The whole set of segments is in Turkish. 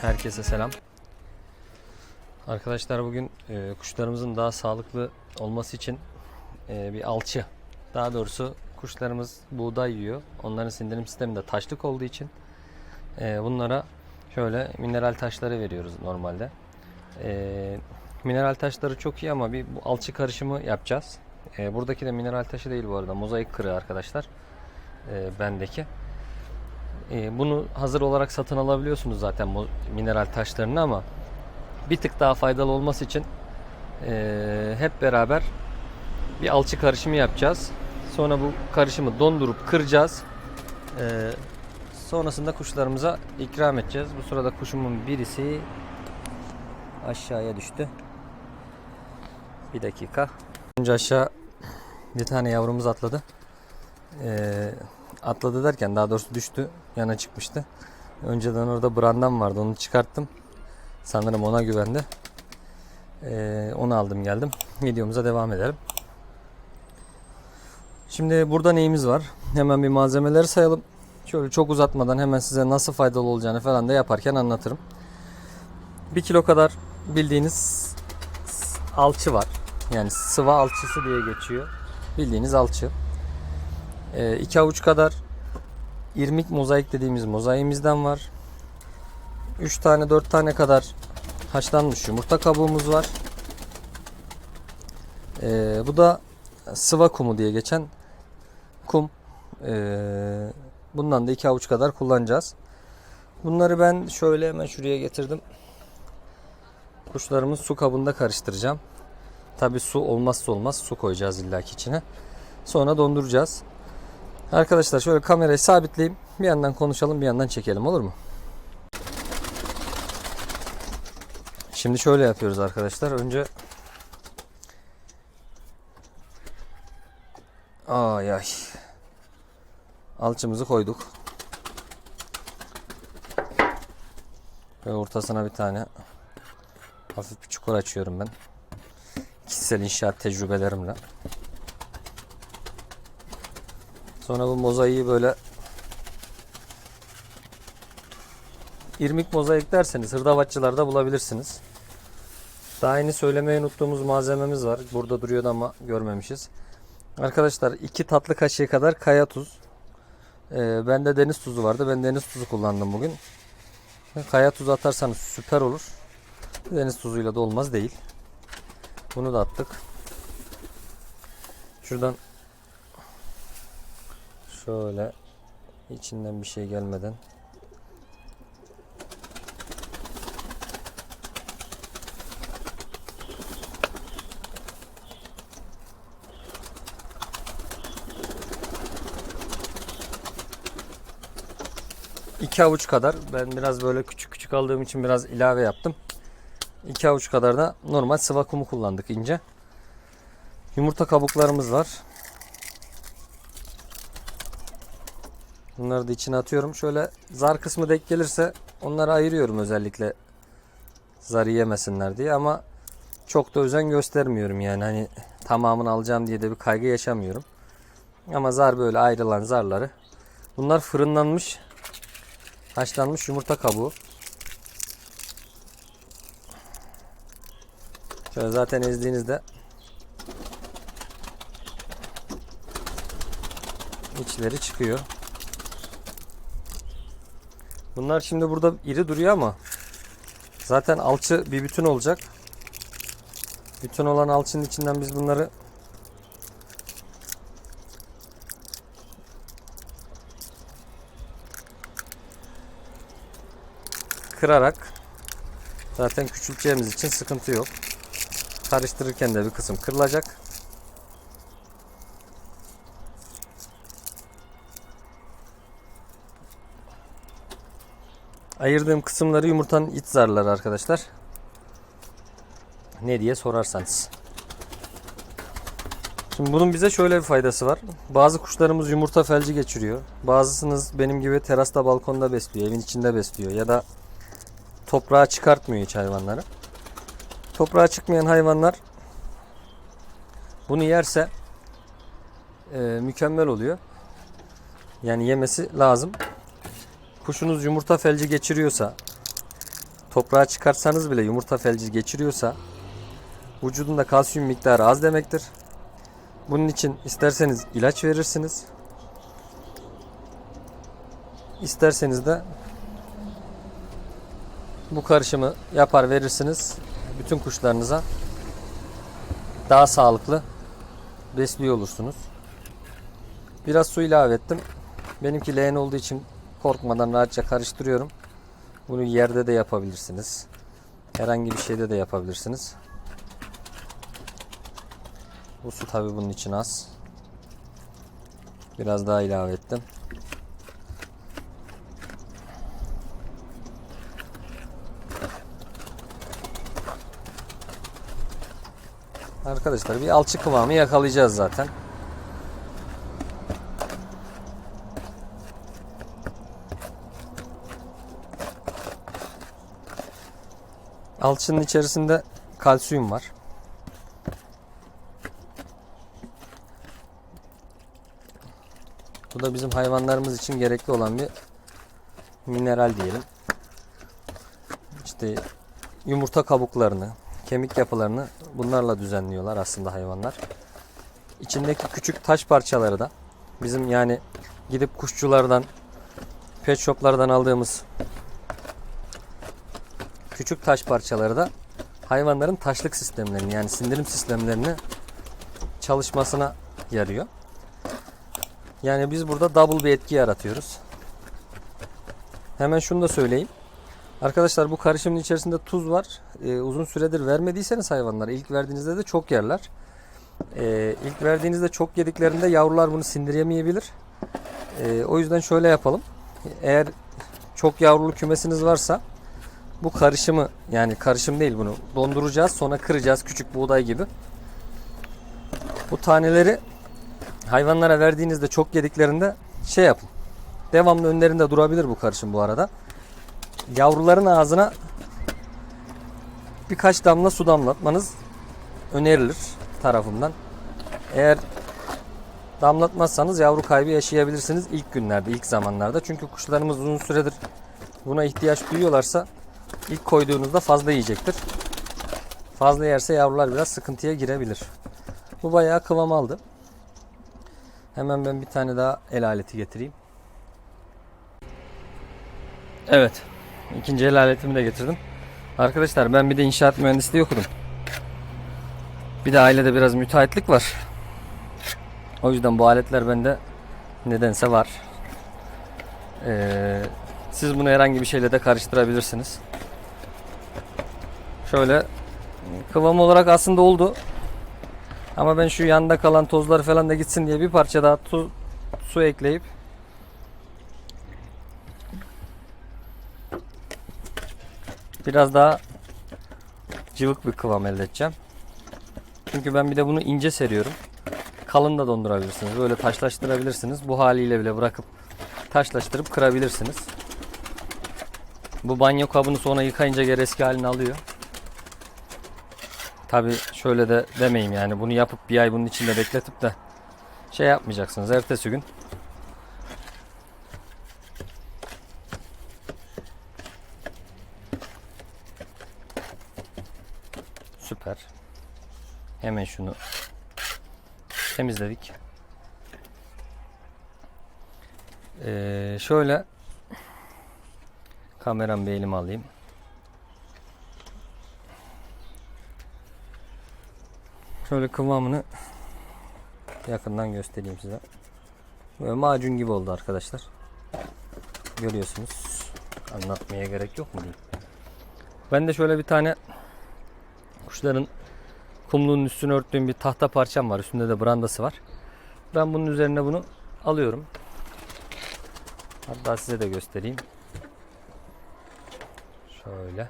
Herkese selam. Arkadaşlar bugün e, kuşlarımızın daha sağlıklı olması için e, bir alçı. Daha doğrusu kuşlarımız buğday yiyor. Onların sindirim sistemi de taşlık olduğu için e, bunlara şöyle mineral taşları veriyoruz normalde. E, mineral taşları çok iyi ama bir bu alçı karışımı yapacağız. E, buradaki de mineral taşı değil bu arada. Mozaik kırığı arkadaşlar. E, bendeki. E, bunu hazır olarak satın alabiliyorsunuz zaten bu mineral taşlarını ama bir tık daha faydalı olması için e, hep beraber bir alçı karışımı yapacağız. Sonra bu karışımı dondurup kıracağız. E, sonrasında kuşlarımıza ikram edeceğiz. Bu sırada kuşumun birisi aşağıya düştü. Bir dakika. Önce aşağı bir tane yavrumuz atladı. Ee, atladı derken daha doğrusu düştü. Yana çıkmıştı. Önceden orada brandam vardı. Onu çıkarttım. Sanırım ona güvendi. Ee, onu aldım geldim. Videomuza devam edelim. Şimdi burada neyimiz var? Hemen bir malzemeleri sayalım. Şöyle çok uzatmadan hemen size nasıl faydalı olacağını falan da yaparken anlatırım. 1 kilo kadar bildiğiniz alçı var. Yani sıva alçısı diye geçiyor. Bildiğiniz alçı. 2 avuç kadar irmik mozaik dediğimiz mozaiğimizden var. 3 tane 4 tane kadar haşlanmış yumurta kabuğumuz var. Ee, bu da sıva kumu diye geçen kum. Ee, bundan da 2 avuç kadar kullanacağız. Bunları ben şöyle hemen şuraya getirdim. Kuşlarımın su kabında karıştıracağım. Tabi su olmazsa olmaz su koyacağız illaki içine. Sonra donduracağız. Arkadaşlar şöyle kamerayı sabitleyeyim. Bir yandan konuşalım bir yandan çekelim olur mu? Şimdi şöyle yapıyoruz arkadaşlar. Önce Ay ay. Alçımızı koyduk. Ve ortasına bir tane hafif bir çukur açıyorum ben. Kişisel inşaat tecrübelerimle. Sonra bu mozaiği böyle irmik mozaik derseniz hırdavatçılarda bulabilirsiniz. Daha yeni söylemeyi unuttuğumuz malzememiz var. Burada duruyordu ama görmemişiz. Arkadaşlar iki tatlı kaşığı kadar kaya tuz. Ee, bende deniz tuzu vardı. Ben deniz tuzu kullandım bugün. Kaya tuzu atarsanız süper olur. Deniz tuzuyla da olmaz değil. Bunu da attık. Şuradan Şöyle içinden bir şey gelmeden iki avuç kadar ben biraz böyle küçük küçük aldığım için biraz ilave yaptım. İki avuç kadar da normal sıva kumu kullandık ince. Yumurta kabuklarımız var. Bunları da içine atıyorum. Şöyle zar kısmı denk gelirse onları ayırıyorum özellikle zarı yemesinler diye ama çok da özen göstermiyorum yani hani tamamını alacağım diye de bir kaygı yaşamıyorum. Ama zar böyle ayrılan zarları. Bunlar fırınlanmış haşlanmış yumurta kabuğu. Şöyle zaten ezdiğinizde içleri çıkıyor. Bunlar şimdi burada iri duruyor ama zaten alçı bir bütün olacak. Bütün olan alçının içinden biz bunları kırarak zaten küçülteceğimiz için sıkıntı yok. Karıştırırken de bir kısım kırılacak. Ayırdığım kısımları yumurtanın iç zarları arkadaşlar. Ne diye sorarsanız. Şimdi bunun bize şöyle bir faydası var. Bazı kuşlarımız yumurta felci geçiriyor. Bazısınız benim gibi terasta balkonda besliyor, evin içinde besliyor ya da toprağa çıkartmıyor hiç hayvanları. Toprağa çıkmayan hayvanlar bunu yerse e, mükemmel oluyor. Yani yemesi lazım. Kuşunuz yumurta felci geçiriyorsa toprağa çıkartsanız bile yumurta felci geçiriyorsa vücudunda kalsiyum miktarı az demektir. Bunun için isterseniz ilaç verirsiniz. İsterseniz de bu karışımı yapar verirsiniz bütün kuşlarınıza daha sağlıklı besliyor olursunuz. Biraz su ilave ettim. Benimki leğen olduğu için korkmadan rahatça karıştırıyorum. Bunu yerde de yapabilirsiniz. Herhangi bir şeyde de yapabilirsiniz. Bu su tabi bunun için az. Biraz daha ilave ettim. Arkadaşlar bir alçı kıvamı yakalayacağız zaten. Alçının içerisinde kalsiyum var. Bu da bizim hayvanlarımız için gerekli olan bir mineral diyelim. İşte yumurta kabuklarını, kemik yapılarını bunlarla düzenliyorlar aslında hayvanlar. İçindeki küçük taş parçaları da bizim yani gidip kuşçulardan, pet shoplardan aldığımız küçük taş parçaları da hayvanların taşlık sistemlerini yani sindirim sistemlerini çalışmasına yarıyor. Yani biz burada double bir etki yaratıyoruz. Hemen şunu da söyleyeyim. Arkadaşlar bu karışımın içerisinde tuz var. Ee, uzun süredir vermediyseniz hayvanlara ilk verdiğinizde de çok yerler. Ee, ilk verdiğinizde çok yediklerinde yavrular bunu sindiremeyebilir. Ee, o yüzden şöyle yapalım. Eğer çok yavrulu kümesiniz varsa bu karışımı yani karışım değil bunu donduracağız sonra kıracağız küçük buğday gibi. Bu taneleri hayvanlara verdiğinizde çok yediklerinde şey yapın. Devamlı önlerinde durabilir bu karışım bu arada. Yavruların ağzına birkaç damla su damlatmanız önerilir tarafımdan. Eğer damlatmazsanız yavru kaybı yaşayabilirsiniz ilk günlerde, ilk zamanlarda. Çünkü kuşlarımız uzun süredir buna ihtiyaç duyuyorlarsa ilk koyduğunuzda fazla yiyecektir. Fazla yerse yavrular biraz sıkıntıya girebilir. Bu bayağı kıvam aldı. Hemen ben bir tane daha el aleti getireyim. Evet. ikinci el aletimi de getirdim. Arkadaşlar ben bir de inşaat mühendisliği okudum. Bir de ailede biraz müteahhitlik var. O yüzden bu aletler bende nedense var. Ee, siz bunu herhangi bir şeyle de karıştırabilirsiniz. Şöyle kıvam olarak aslında oldu. Ama ben şu yanda kalan tozlar falan da gitsin diye bir parça daha tu, su ekleyip biraz daha cıvık bir kıvam elde edeceğim. Çünkü ben bir de bunu ince seriyorum. Kalın da dondurabilirsiniz. Böyle taşlaştırabilirsiniz. Bu haliyle bile bırakıp taşlaştırıp kırabilirsiniz. Bu banyo kabını sonra yıkayınca geri eski halini alıyor. Tabi şöyle de demeyeyim yani bunu yapıp bir ay bunun içinde bekletip de şey yapmayacaksınız ertesi gün. Süper. Hemen şunu temizledik. Ee, şöyle kameram bir elime alayım. Şöyle kıvamını yakından göstereyim size. Böyle macun gibi oldu arkadaşlar. Görüyorsunuz. Anlatmaya gerek yok mu diyeyim. Ben de şöyle bir tane kuşların kumluğun üstünü örttüğüm bir tahta parçam var. Üstünde de brandası var. Ben bunun üzerine bunu alıyorum. Hatta size de göstereyim. Şöyle.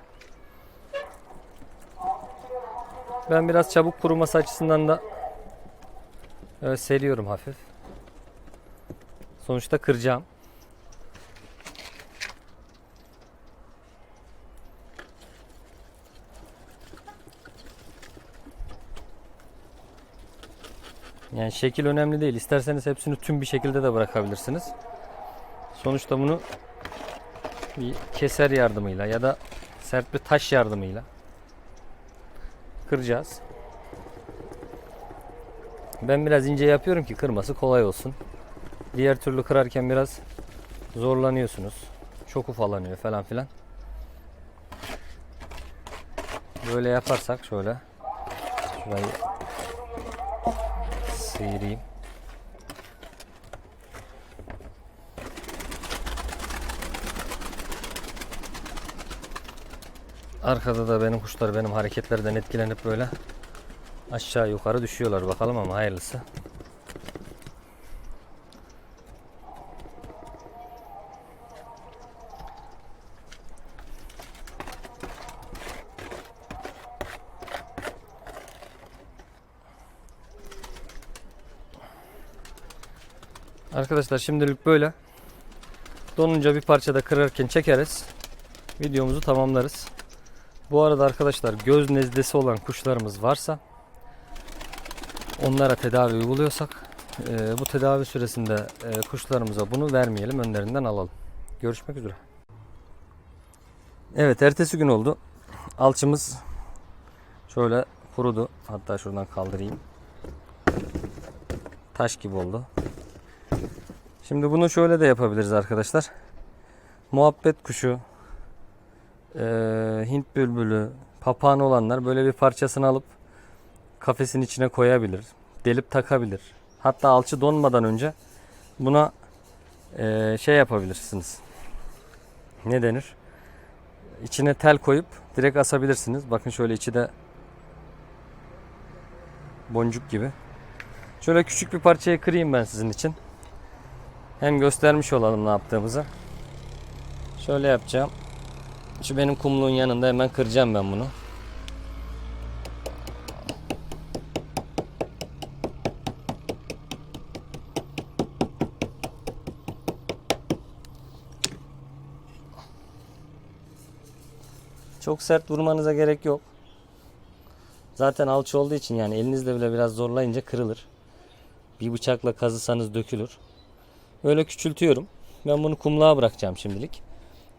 Ben biraz çabuk kuruması açısından da öyle seriyorum hafif. Sonuçta kıracağım. Yani şekil önemli değil. İsterseniz hepsini tüm bir şekilde de bırakabilirsiniz. Sonuçta bunu bir keser yardımıyla ya da sert bir taş yardımıyla kıracağız. Ben biraz ince yapıyorum ki kırması kolay olsun. Diğer türlü kırarken biraz zorlanıyorsunuz. Çok ufalanıyor falan filan. Böyle yaparsak şöyle şurayı sıyırayım. Arkada da benim kuşlar benim hareketlerden etkilenip böyle aşağı yukarı düşüyorlar bakalım ama hayırlısı. Arkadaşlar şimdilik böyle. Donunca bir parça da kırarken çekeriz. Videomuzu tamamlarız. Bu arada arkadaşlar göz nezlesi olan kuşlarımız varsa onlara tedavi uyguluyorsak e, bu tedavi süresinde e, kuşlarımıza bunu vermeyelim önlerinden alalım. Görüşmek üzere. Evet ertesi gün oldu. Alçımız şöyle kurudu. Hatta şuradan kaldırayım. Taş gibi oldu. Şimdi bunu şöyle de yapabiliriz arkadaşlar. Muhabbet kuşu, e, Hint bülbülü, papağan olanlar böyle bir parçasını alıp kafesin içine koyabilir. Delip takabilir. Hatta alçı donmadan önce buna e, şey yapabilirsiniz. Ne denir? İçine tel koyup direkt asabilirsiniz. Bakın şöyle içi de boncuk gibi. Şöyle küçük bir parçayı kırayım ben sizin için. Hem göstermiş olalım ne yaptığımızı. Şöyle yapacağım. Şu benim kumluğun yanında hemen kıracağım ben bunu. Çok sert vurmanıza gerek yok. Zaten alçı olduğu için yani elinizle bile biraz zorlayınca kırılır. Bir bıçakla kazısanız dökülür. Böyle küçültüyorum. Ben bunu kumluğa bırakacağım şimdilik.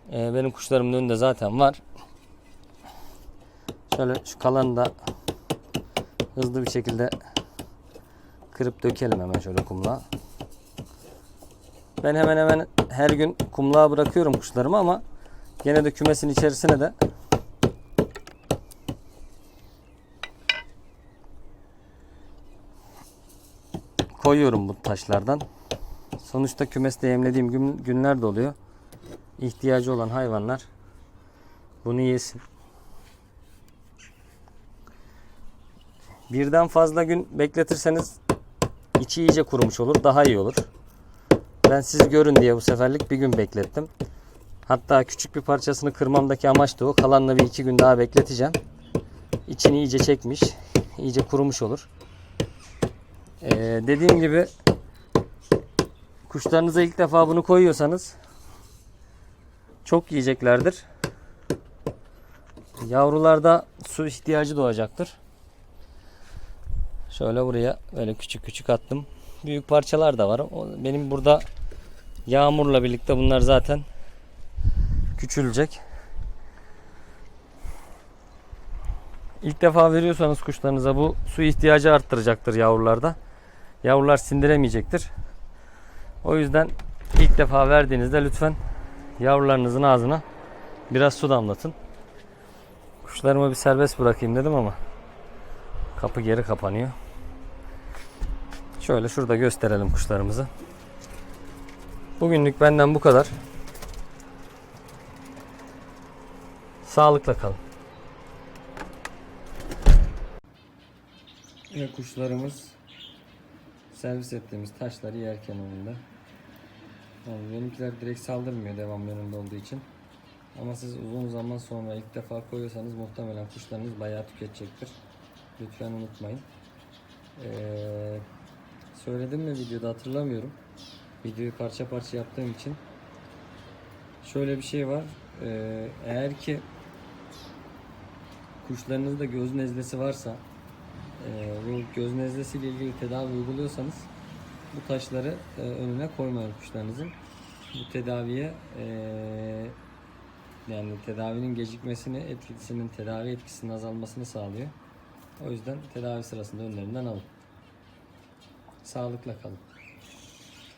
Ee, benim kuşlarımın önünde zaten var. Şöyle şu kalanı da hızlı bir şekilde kırıp dökelim hemen şöyle kumluğa. Ben hemen hemen her gün kumluğa bırakıyorum kuşlarımı ama gene de kümesin içerisine de koyuyorum bu taşlardan. Sonuçta kümeste yemlediğim gün, günler de oluyor. İhtiyacı olan hayvanlar bunu yesin. Birden fazla gün bekletirseniz içi iyice kurumuş olur. Daha iyi olur. Ben siz görün diye bu seferlik bir gün beklettim. Hatta küçük bir parçasını kırmamdaki amaç da o. Kalanla bir iki gün daha bekleteceğim. İçini iyice çekmiş. iyice kurumuş olur. Ee, dediğim gibi Kuşlarınıza ilk defa bunu koyuyorsanız çok yiyeceklerdir. Yavrularda su ihtiyacı doğacaktır. Şöyle buraya böyle küçük küçük attım. Büyük parçalar da var. Benim burada yağmurla birlikte bunlar zaten küçülecek. İlk defa veriyorsanız kuşlarınıza bu su ihtiyacı arttıracaktır yavrularda. Yavrular sindiremeyecektir. O yüzden ilk defa verdiğinizde lütfen yavrularınızın ağzına biraz su damlatın. Kuşlarımı bir serbest bırakayım dedim ama kapı geri kapanıyor. Şöyle şurada gösterelim kuşlarımızı. Bugünlük benden bu kadar. Sağlıkla kalın. Ve kuşlarımız servis ettiğimiz taşları yerken önünde. Yani benimkiler direkt saldırmıyor devam önünde olduğu için. Ama siz uzun zaman sonra ilk defa koyuyorsanız muhtemelen kuşlarınız bayağı tüketecektir. Lütfen unutmayın. Ee, söyledim mi videoda hatırlamıyorum. Videoyu parça parça yaptığım için. Şöyle bir şey var. Ee, eğer ki kuşlarınızda göz nezlesi varsa e, bu göz nezlesi ile ilgili tedavi uyguluyorsanız bu taşları e, önüne koymayın kuşlarınızın. Bu tedaviye e, Yani tedavinin gecikmesini, etkisinin tedavi etkisinin azalmasını sağlıyor. O yüzden tedavi sırasında önlerinden alın. Sağlıkla kalın.